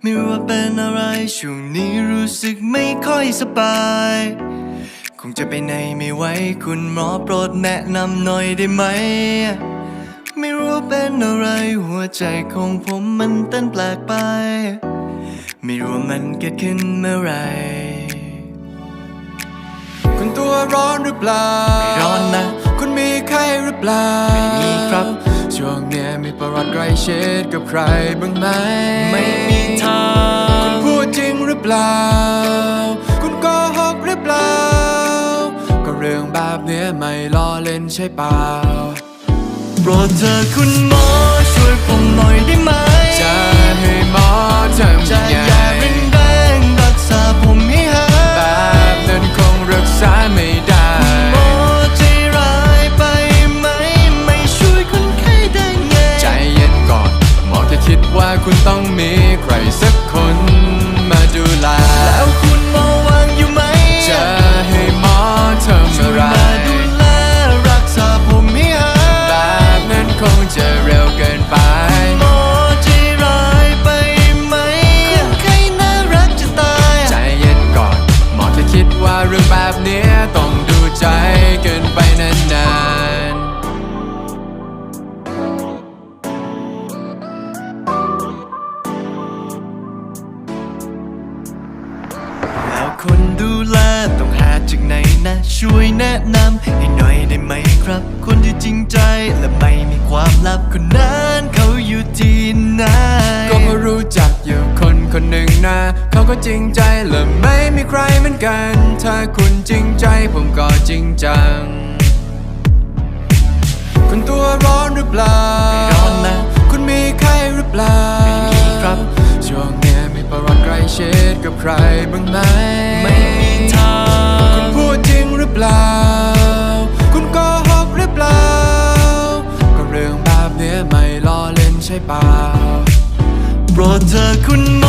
ไม่รู้ว่าเป็นอะไร ช่วงนี้รู้สึกไม่ค่อยสบาย คงจะไปไหนไม่ไหวคุณหมอโปรดแนะนำหน่อยได้ไหม ไม่รู้ว่าเป็นอะไร หัวใจของผมมันเต้นแปลกไป ไม่รู้ว่ามันเกิดขึ้นเมื่อไหรคุณตัวร้อนหรือเปล่า ไม่ร้อนนะ คุณมีไข้หรือเปล่า ไม่มีครับช่วงเนี้ย มีประวัติใกล้ชิดกับใครบ้างไหม ไม่มีทาง คุณพูดจริงหรือเปล่า คุณโกหกหรือเปล่า ก็เรื่องแบบเนี้ยไม่ล้อเล่นใช่เปล่า โปรดเธอคุณหมอช่วย จากไหนนะ ช่วยแนะนำให้หน่อยได้ไหมครับ คนที่จริงใจและไม่มีความลับคนนั้นเขาอยู่ที่ไหนก็เพราะรู้จักอยู่คนคนหนึ่งนะเขาก็จริงใจและไม่มีใครเหมือนกัน ถ้าคุณจริงใจผมก็จริงจังคุณตัวร้อนหรือเปล่าไม่ร้อนนะคุณมีไข้หรือเปล่าไม่มีครับช่วงเนี้ยมีประวัติใกล้ชิดกับใครบ้างไหมไม่มี ช่เปล่าโปรดเธอคุณ